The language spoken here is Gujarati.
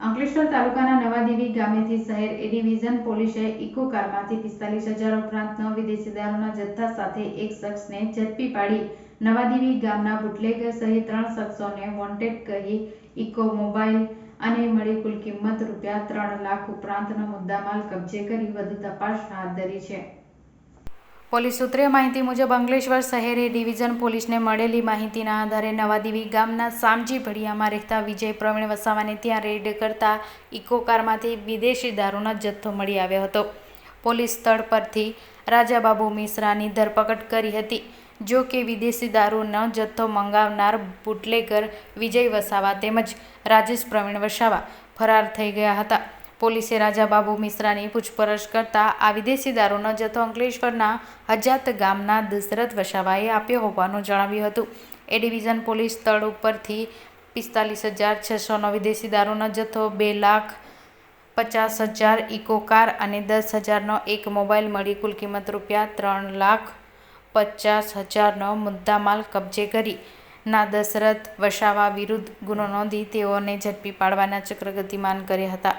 અંકલેશ્વર તાલુકાના નવાદેવી ગામેથી શહેર એ ડિવિઝન પોલીસે ઇકો કારમાંથી પિસ્તાલીસ હજાર ઉપરાંત નવ વિદેશી દારૂના જથ્થા સાથે એક શખ્સને ઝડપી પાડી નવાદેવી ગામના બુટલેગર સહિત ત્રણ શખ્સોને વોન્ટેડ કહી ઇકો મોબાઈલ અને મળી કુલ કિંમત રૂપિયા ત્રણ લાખ ઉપરાંતનો મુદ્દામાલ કબજે કરી વધુ તપાસ હાથ ધરી છે. પોલીસ સૂત્રે માહિતી મુજબ અંકલેશ્વર શહેરે ડિવિઝન પોલીસને મળેલી માહિતીના આધારે નવાદીવી ગામના સામજી ભડિયામાં રહેતા વિજય પ્રવીણ વસાવાને ત્યાં રેડ કરતા ઇકો કારમાંથી વિદેશી દારૂનો જથ્થો મળી આવ્યો હતો. પોલીસ સ્થળ પરથી રાજાબાબુ મિશ્રાની ધરપકડ કરી હતી. જો કે વિદેશી દારૂનો જથ્થો મંગાવનાર બુટલેગર વિજય વસાવા તેમજ રાજેશ પ્રવીણ વસાવા ફરાર થઈ ગયા હતા. પોલીસે રાજાબાબુ મિશ્રાની પૂછપરછ કરતા આ વિદેશી દારૂનો જથ્થો અંકલેશ્વરના હજાત ગામના દશરથ વસાવાએ આપ્યો હોવાનું જણાવ્યું હતું. એ ડિવિઝન પોલીસ સ્થળ ઉપરથી પિસ્તાલીસ હજાર છસોનો વિદેશી દારૂનો જથ્થો, બે લાખ પચાસ હજાર ઇકો કાર અને દસ હજારનો એક મોબાઈલ મળી કુલ કિંમત રૂપિયા ત્રણ લાખ પચાસ હજારનો મુદ્દામાલ કબજે કરી. ના દશરથ વસાવા વિરુદ્ધ ગુનો નોંધી તેઓને ઝડપી પાડવાના ચક્ર ગતિમાન કર્યા હતા.